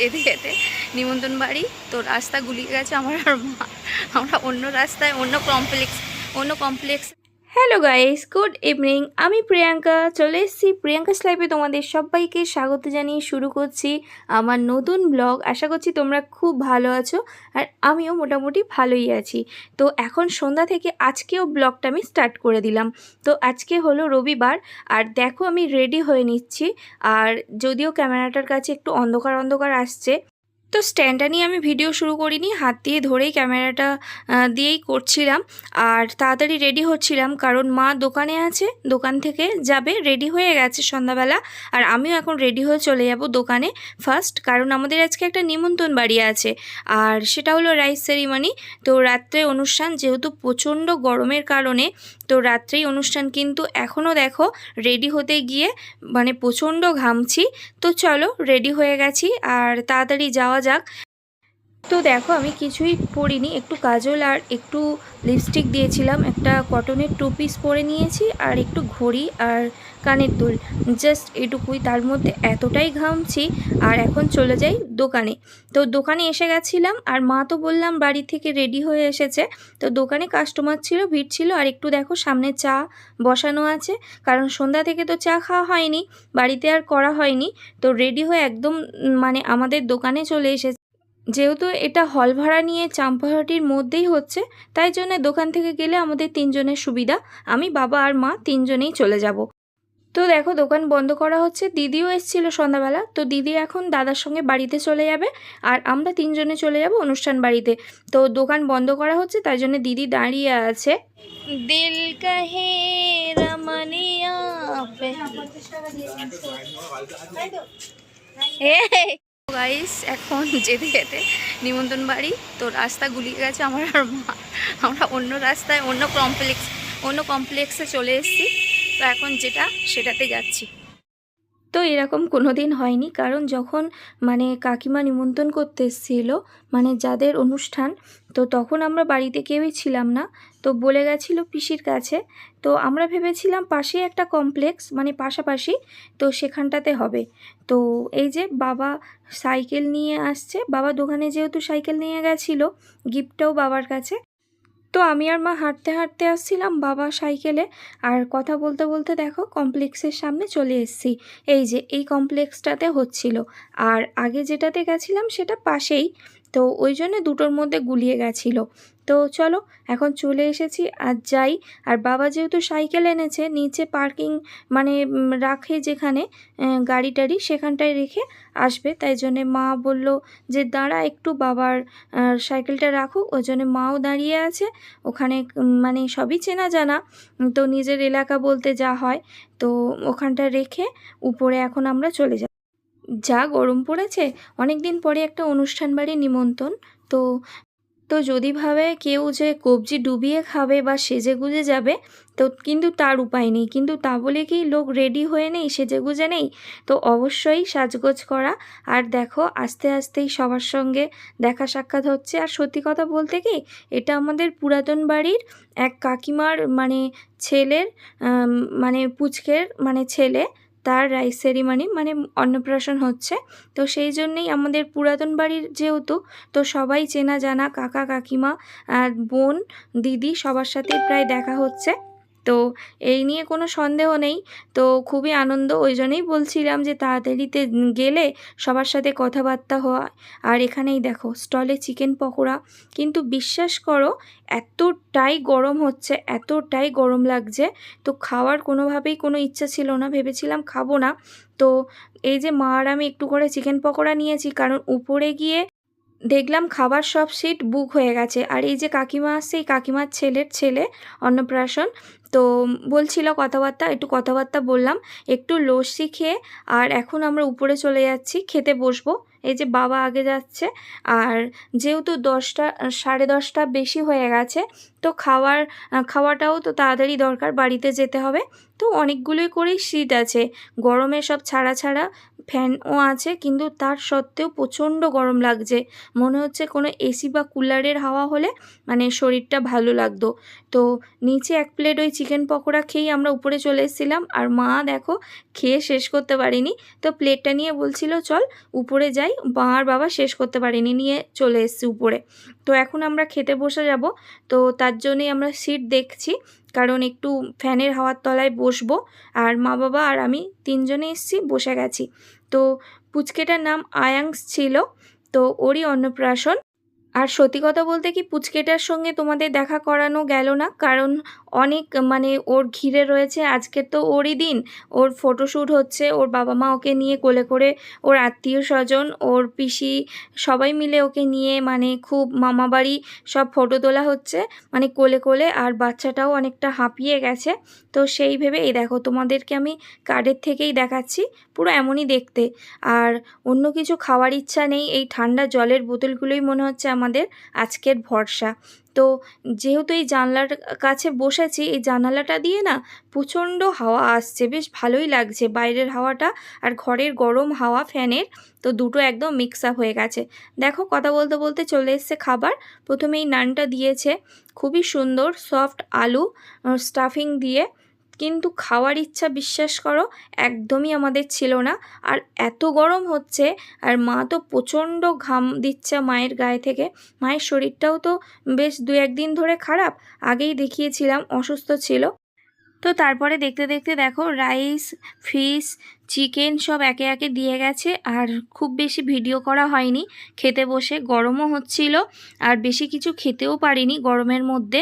যেতে যেতে নিমন্ত্রণ বাড়ি, তো রাস্তা গুলিয়ে গেছে আমার আর মা। আমরা অন্য রাস্তায়, অন্য কমপ্লেক্স অন্য complex hello guys good evening আমি প্রিয়াঙ্কা। চলে এসেছি প্রিয়াঙ্কাস লাইফে তোমাদের সবাইকে স্বাগত জানিয়ে শুরু করছি আমার নতুন ব্লগ আশা করছি তোমরা খুব ভালো আছো আর আমিও মোটামুটি ভালোই আছি। তো এখন সন্ধ্যা থেকে আজকেও ব্লগটা আমি স্টার্ট করে দিলাম। তো আজকে হলো রবিবার আর দেখো আমি রেডি হয়ে নিচ্ছি। আর যদিও ক্যামেরাটার কাছে একটু অন্ধকার অন্ধকার আসছে তো স্ট্যান্ডটা নিয়ে আমি ভিডিও শুরু করিনি, হাত দিয়ে ধরেই ক্যামেরাটা দিয়েই করছিলাম। আর তাড়াতাড়ি রেডি হচ্ছিলাম কারণ মা দোকানে আছে, দোকান থেকে যাবে রেডি হয়ে গেছে সন্ধ্যাবেলা। আর আমিও এখন রেডি হয়ে চলে যাব দোকানে ফার্স্ট কারণ আমাদের আজকে একটা নিমন্ত্রণ বাড়ি আছে। আর সেটা হলো রাইস সেরিমনি তো রাত্রে অনুষ্ঠান যেহেতু প্রচণ্ড গরমের কারণে, তো রাত্রেই অনুষ্ঠান কিন্তু এখনও দেখো রেডি হতে গিয়ে মানে প্রচণ্ড ঘামছি। তো চলো রেডি হয়ে গেছি, আর তাড়াতাড়ি যাওয়া যাক তো দেখো, আমি কিছুই পরিনি। একটু কাজল আর একটু লিপস্টিক দিয়েছিলাম, একটা কটনের টু পিস পরে নিয়েছি, আর একটু ঘড়ি আর কানের দুল। জাস্ট এটুকুই। তার মধ্যে এতটাই ঘামছি, আর এখন চলে যাই দোকানে। তো দোকানে এসে গেছিলাম, আর মা তো বললাম বাড়ি থেকে রেডি হয়ে এসেছে। তো দোকানে কাস্টমার ছিল, ভিড় ছিল, আর একটু দেখো সামনে চা বসানো আছে, কারণ সন্ধ্যা থেকে তো চা খাওয়া হয়নি, বাড়িতে আর করা হয়নি। তো রেডি হয়ে একদম মানে আমাদের দোকানে চলে এসেছে। যেহেতু এটা হল ভাড়া নিয়ে চাম্পাহাটির মধ্যেই হচ্ছে তাই জন্য দোকান থেকে গেলে আমাদের তিনজনের সুবিধা। আমি বাবা আর মা তিনজনেই চলে যাব। তো দেখো দোকান বন্ধ করা হচ্ছে। দিদিও এসেছিল সন্ধ্যাবেলা। তো দিদি এখন দাদার সঙ্গে বাড়িতে চলে যাবে আর আমরা তিনজনে চলে যাব অনুষ্ঠান বাড়িতে। তো দোকান বন্ধ করা হচ্ছে তাই জন্য দিদি দাঁড়িয়ে আছে। দিল কাহে রমনিয়া গাইস এখন যেতে যেতে নিমন্ত্রণ বাড়ি, তো রাস্তা গুলিয়ে গেছে আমার আর মা। আমরা অন্য রাস্তায়, অন্য কমপ্লেক্স অন্য কমপ্লেক্সে চলে এসেছি। তো এখন যেটা সেটাতে যাচ্ছি। তো এরকম কোনো দিন হয়নি। কারণ যখন মানে কাকিমা নিমন্ত্রণ করতে এসেছিল মানে যাদের অনুষ্ঠান, তো তখন আমরা বাড়িতে কেউই ছিলাম না। তো বলে গেছিল পিসির কাছে, তো আমরা ভেবেছিলাম পাশেই একটা কমপ্লেক্স মানে পাশাপাশি, তো সেখানটাতে হবে। তো এই যে বাবা সাইকেল নিয়ে আসছে, বাবা দোকানে যেহেতু সাইকেল নিয়ে গেছিল, গিফটটাও বাবার কাছে। তো আমি আর মা হাঁটতে হাঁটতে আসছিলাম বাবা সাইকেলে। আর কথা বলতে বলতে দেখো কমপ্লেক্সের সামনে চলে এসেছি। এই যে, এই কমপ্লেক্সটাতে হচ্ছিল। আর আগে যেটাতে গেছিলাম সেটা পাশেই। তো ওই জন্য দুটোর মধ্যে গুলিয়ে গেছিল। তো চলো, এখন চলে এসেছি আর যাই। আর বাবা যেহেতু সাইকেল এনেছে, নিচে পার্কিং মানে রাখে যেখানে গাড়ি টাড়ি, সেখানটায় রেখে আসবে। তাই জন্যে মা বলল যে, দাঁড়া একটু বাবার সাইকেলটা রাখুক ওই জন্য মাও দাঁড়িয়ে আছে। ওখানে মানে সবই চেনা জানা। তো নিজের এলাকা বলতে যা হয়, তো ওখানটা রেখে উপরে এখন আমরা চলে যাব। যা গরম পড়েছে অনেক দিন পরে একটা অনুষ্ঠান বাড়ি নিমন্ত্রণ। তো তো যদি ভাবে কেউ যে কবজি ডুবিয়ে খাবে বা সেজে গুজে যাবে, তো কিন্তু তার উপায় নেই। কিন্তু তা বলে কি লোক রেডি হয়ে নেই, সেজে গুজে নেই? তো অবশ্যই সাজগোজ করা। আর দেখো, আস্তে আস্তেই সবার সঙ্গে দেখা সাক্ষাৎ হচ্ছে। আর সত্যি কথা বলতে কি, এটা আমাদের পুরাতন বাড়ির এক কাকিমার মানে ছেলের মানে পুচকের মানে ছেলে তার রাইস সেরিমানি মানে অন্নপ্রাশন হচ্ছে। তো সেই জন্যেই আমাদের পুরাতন বাড়ির যেহেতু, তো সবাই চেনা জানা কাকা, কাকিমা আর বোন, দিদি সবার সাথে প্রায় দেখা হচ্ছে। তো এই নিয়ে কোনো সন্দেহ নেই। তো খুবই আনন্দ, ওই জন্যই বলছিলাম যে তাড়াতাড়িতে গেলে সবার সাথে কথাবার্তা হওয়া আর এখানেই দেখো, স্টলে চিকেন পকোড়া। কিন্তু বিশ্বাস করো, এতটাই গরম হচ্ছে, এতটাই গরম লাগছে। তো খাওয়ার কোনোভাবেই কোনো ইচ্ছা ছিল না, ভেবেছিলাম খাব না। তো এই যে মা আর আমি একটু করে চিকেন পকোড়া নিয়েছি, কারণ উপরে গিয়ে দেখলাম খাবার সব সিট বুক হয়ে গেছে। আর এই যে কাকিমা আসছে এই কাকিমার ছেলের ছেলে অন্নপ্রাশন তো বলছিল কথাবার্তা, একটু কথাবার্তা বললাম, একটু লস্যি খেয়ে, আর এখন আমরা উপরে চলে যাচ্ছি, খেতে বসবো। এই যে বাবা আগে যাচ্ছে, আর যেহেতু দশটা, সাড়ে দশটা বেশি হয়ে গেছে, তো খাওয়ার, খাওয়াটাও তো তাড়াতাড়ি দরকার, বাড়িতে যেতে হবে। তো অনেকগুলোই করেই সিট আছে। গরমে সব ছাড়া ছাড়া ফ্যানও আছে, কিন্তু তার সত্ত্বেও প্রচণ্ড গরম লাগছে। মনে হচ্ছে কোনো এসি বা কুলারের হাওয়া হলে মানে শরীরটা ভালো লাগতো। তো নিচে এক প্লেট ওই চিকেন পকোড়া খেয়েই আমরা উপরে চলে এসেছিলাম। আর মা দেখো খেয়ে শেষ করতে পারিনি। তো প্লেটটা নিয়ে বলছিল, চল উপরে যাই। মা আর বাবা শেষ করতে পারিনি, নিয়ে চলে এসেছি উপরে। তো এখন আমরা খেতে বসে যাব। তো তার জন্যই আমরা সিট দেখছি। কারণ একটু ফ্যানের হাওয়ার তলায় বসবো। আর মা বাবা আর আমি তিনজনে এসছি, বসে গেছি। তো পুচকেটার নাম আয়াংস ছিল, তো ওরই অন্নপ্রাশন। আর সত্যি কথা বলতে কি পুচকেটার সঙ্গে তোমাদের দেখা করানো গেল না, কারণ অনেক মানে ওর ঘিরে রয়েছে। আজকে তো ওরই দিন। ওর ফটোশ্যুট হচ্ছে, ওর বাবা মা ওকে নিয়ে কোলে করে ওর আত্মীয় স্বজন ওর পিসি সবাই মিলে ওকে নিয়ে মানে খুব মামা বাড়ি সব ফটো তোলা হচ্ছে মানে কোলে কোলে। আর বাচ্চাটাও অনেকটা হাঁপিয়ে গেছে। তো সেই ভেবে, এই দেখো তোমাদেরকে আমি কার্ডের থেকেই দেখাচ্ছি, পুরো এমনই দেখতে। আর অন্য কিছু খাওয়ার ইচ্ছা নেই, এই ঠান্ডা জলের বোতলগুলোই মনে হচ্ছে আমাদের আজকের ভরসা। তো যেহেতু এই জানলার কাছে বসেছি, এই জানালাটা দিয়ে না প্রচণ্ড হাওয়া আসছে। বেশ ভালোই লাগছে বাইরের হাওয়াটা আর ঘরের গরম হাওয়া ফ্যানের, তো দুটো একদম মিক্স আপ হয়ে গেছে। দেখো কথা বলতে বলতে চলে এসছে খাবার। প্রথমে এই নানটা দিয়েছে। খুবই সুন্দর সফট আলু স্টাফিং দিয়ে কিন্তু খাওয়ার ইচ্ছা বিশ্বাস করো, একদমই আমাদের ছিল না। আর এত গরম হচ্ছে, আর মা তো প্রচণ্ড ঘাম দিচ্ছে মায়ের গায়ে থেকে। মায়ের শরীরটাও তো বেশ দু একদিন ধরে খারাপ, আগেই দেখিয়েছিলাম অসুস্থ ছিল। তো তারপরে দেখতে দেখতে দেখো, রাইস, ফিশ চিকেন সব একে একে দিয়ে গেছে আর খুব বেশি ভিডিও করা হয়নি। খেতে বসে গরমও হচ্ছিল আর বেশি কিছু খেতেও পারিনি গরমের মধ্যে।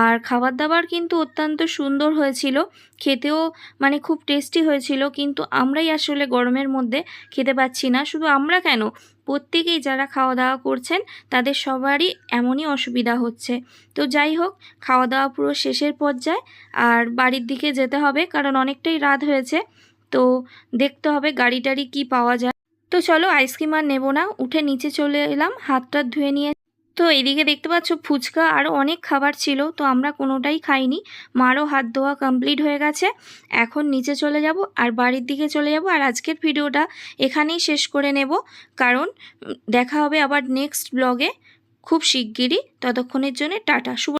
আর খাবার দাবার কিন্তু অত্যন্ত সুন্দর হয়েছিল। খেতেও মানে খুব টেস্টি হয়েছিল কিন্তু আমরাই আসলে গরমের মধ্যে খেতে পাচ্ছি না। শুধু আমরা কেন? প্রত্যেকেই যারা খাওয়া দাওয়া করছেন তাদের সবারই এমনই অসুবিধা হচ্ছে। তো যাই হোক খাওয়া দাওয়া পুরো শেষের পর্যায়ে আর বাড়ির দিকে যেতে হবে কারণ অনেকটাই রাত হয়েছে। তো দেখতে হবে গাড়ি টাড়ি কী পাওয়া যায়। তো চলো আইসক্রিম আর নেব না, উঠে নিচে চলে এলাম, হাতটা ধুয়ে নিয়ে। তো এদিকে দেখতে পাচ্ছ ফুচকা আরও অনেক খাবার ছিল, তো আমরা কোনোটাই খাইনি। মারও হাত ধোয়া কমপ্লিট হয়ে গেছে। এখন নিচে চলে যাব আর বাড়ির দিকে চলে যাব। আর আজকের ভিডিওটা এখানেই শেষ করে নেব, কারণ দেখা হবে আবার নেক্সট ব্লগে খুব শিগগিরই, ততক্ষণের জন্য টাটা, শুভ